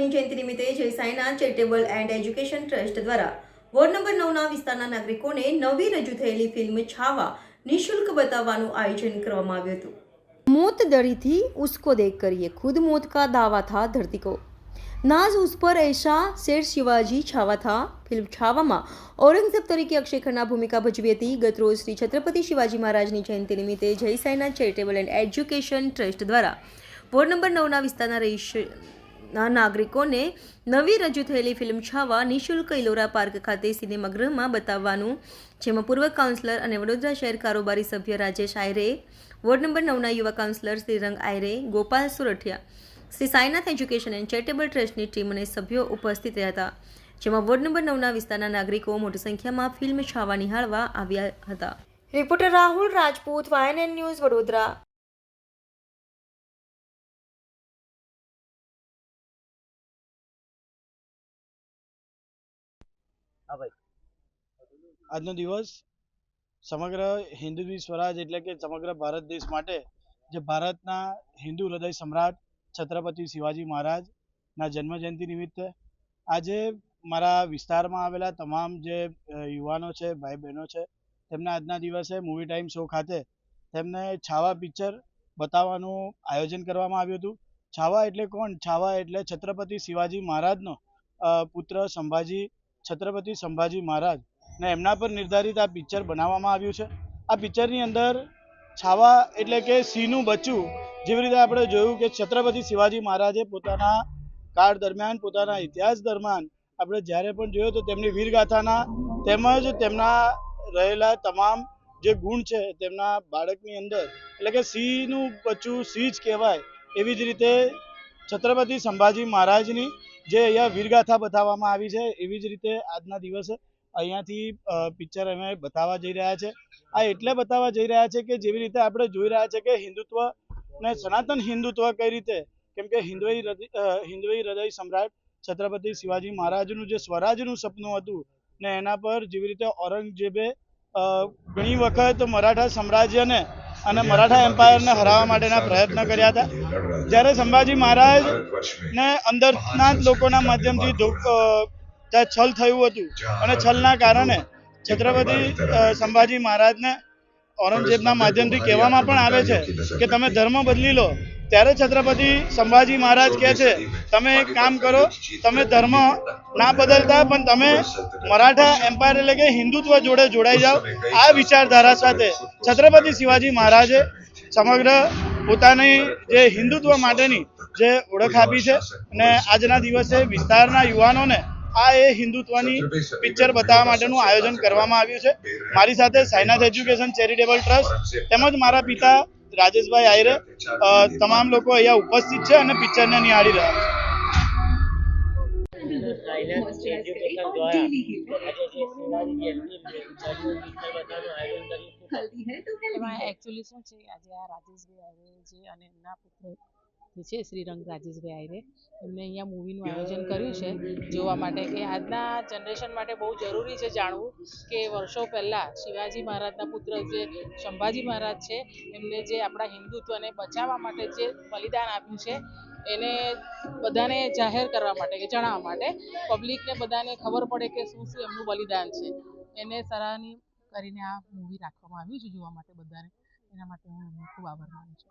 વાસુની જયંતિ નિમિત્તે Jai Sainath charitable and education trust દ્વારા વોર્ડ નંબર નવના વિસ્તારના નાગરિકોને નવી રજૂ થયેલી ફિલ્મ છાવા નિઃશુલ્ક બતાવવાનું આયોજન કરવામાં આવ્યું હતું. મોત દડીથી ઉસકો દેખ કરીએ. ખુદ મોત કા દાવા થા ધરતી કો નાઝ ઉસ પર એશા શેર શિવાજી છાવા થા ફિલ્મ છાવામાં. ઔરંગઝેબ તરીકે અક્ષય ખન્ના ભૂમિકા ભજવી હતી. ગતરોજ શ્રી છત્રપતિ શિવાજી મહારાજની જયંતિ નિમિત્તે Jai Sainath charitable and education trust દ્વારા વોર્ડ નંબર નવના વિસ્તારના રહીશ નાગરિકોને નવી રજૂ થયેલી ફિલ્મ છાવા નિઃશુલ્ક ઇલોરા પાર્ક ખાતે સિનેમાગૃહમાં બતાવવાનું, જેમાં પૂર્વ કાઉન્સિલર અને વડોદરા શહેર કારોબારી સભ્ય રાજેશ આયરે, વોર્ડ નંબર નવના યુવા councillor Shrirang Ayare, Gopal Surathiya, Shri Sainath education and charitable ટ્રસ્ટની ટીમ અને સભ્યો ઉપસ્થિત રહ્યા હતા, જેમાં વોર્ડ નંબર નવના વિસ્તારના નાગરિકો મોટી સંખ્યામાં ફિલ્મ છાવા નિહાળવા આવ્યા હતા. Reporter Rahul Rajput YNN news, Vadodara. આજનો દિવસ સમગ્ર હિન્દુ સ્વરાજ એટલે કે સમગ્ર ભારત દેશ માટે જે ભારતના હિન્દુ હૃદય સમ્રાટ છત્રપતિ શિવાજી મહારાજના જન્મજયંતિ નિમિત્તે આજે મારા વિસ્તારમાં આવેલા તમામ જે યુવાનો છે ભાઈ બહેનો છે, તેમના આજના દિવસે મૂવી ટાઈમ શો ખાતે તેમને છાવા પિક્ચર બતાવવાનું આયોજન કરવામાં આવ્યું હતું. છાવા એટલે કોણ? છાવા એટલે છત્રપતિ શિવાજી મહારાજનો પુત્ર સંભાજી છત્રપતિ સંભાજી મહારાજ ને એમના પર નિર્ધારિત આ પિક્ચર બનાવવામાં આવ્યું છે. આ પિક્ચરની અંદર છાવા એટલે કે સિંહનું બચ્ચું જેવી રીતે આપણે જોયું કે છત્રપતિ શિવાજી મહારાજે પોતાના કાળ દરમિયાન, પોતાના ઇતિહાસ દરમિયાન આપણે જ્યારે પણ જોયું તો તેમની વીરગાથાના તેમજ તેમના રહેલા તમામ જે ગુણ છે તેમના બાળકની અંદર, એટલે કે સિંહનું બચ્ચું સિંહ જ કહેવાય એવી જ રીતે છત્રપતિ સંભાજી મહારાજની જે અહીંયા વીરગાથા બતાવવામાં આવી છે, એવી જ રીતે આજના દિવસે અહીંયાથી પિક્ચર અમે બતાવવા જઈ રહ્યા છે. આ એટલે બતાવવા જઈ રહ્યા છે કે જેવી રીતે આપણે જોઈ રહ્યા છે કે હિન્દુત્વ ને સનાતન હિન્દુત્વ કઈ રીતે, કેમ કે હિન્દવી હિન્દવી હૃદય સમ્રાટ છત્રપતિ શિવાજી મહારાજનું જે સ્વરાજનું સપનું હતું ને એના પર જેવી રીતે ઔરંગઝેબે ઘણી વખત મરાઠા સામ્રાજ્યને અને મરાઠા એમ્પાયરને હરાવવા માટેના પ્રયત્ન કર્યા હતા. જ્યારે સંભાજી મહારાજ ને અંદરના જ લોકોના માધ્યમથી છલ થયું હતું. અને છલના કારણે છત્રપતિ સંભાજી મહારાજને ઔરંગઝેબના માધ્યમથી કહેવામાં પણ આવે છે કે તમે ધર્મ બદલી લો ત્યારે છત્રપતિ સંભાજી મહારાજ કહે છે તમે એક કામ કરો તમે ધર્મ ના બદલતા પણ તમે મરાઠા એમ્પાયર એટલે કે હિન્દુત્વ જોડે જોડાઈ જાઓ. આ વિચારધારા સાથે છત્રપતિ શિવાજી મહારાજે સમગ્ર પોતાની જે હિન્દુત્વ માટેની જે ઓળખ આપી છે અને આજના દિવસે વિસ્તારના યુવાનોને આ એ હિન્દુત્વની પિક્ચર બતાવવા માટેનું આયોજન કરવામાં આવ્યું છે. મારી સાથે સાયનાથ એજ્યુકેશન ચેરિટેબલ ટ્રસ્ટ તેમજ મારા પિતા રાજેશભાઈ આયરે તમામ લોકો અહીંયા ઉપસ્થિત છે અને પિક્ચરને નિહાળી રહ્યા છે. એકચ્યુઅલી શું છે આજે આ રાજેશભાઈ આયરે જે અને એમના પુત્ર જે છે શ્રીરંગ રાજેશભાઈ આયરે એમને અહીંયા મૂવીનું આયોજન કર્યું છે જોવા માટે. કે આજના જનરેશન માટે બહુ જરૂરી છે જાણવું કે વર્ષો પહેલાં શિવાજી મહારાજના પુત્ર જે સંભાજી મહારાજ છે એમને જે આપણા હિન્દુત્વને બચાવવા માટે જે બલિદાન આપ્યું છે એને બધાને જાહેર કરવા માટે કે જણાવવા માટે પબ્લિકને બધાને ખબર પડે કે શું શું એમનું બલિદાન છે. એને સરાહની કરીને આ મૂવી રાખવામાં આવ્યું છે જોવા માટે બધાને. એના માટે હું ખૂબ આભાર માનું છું.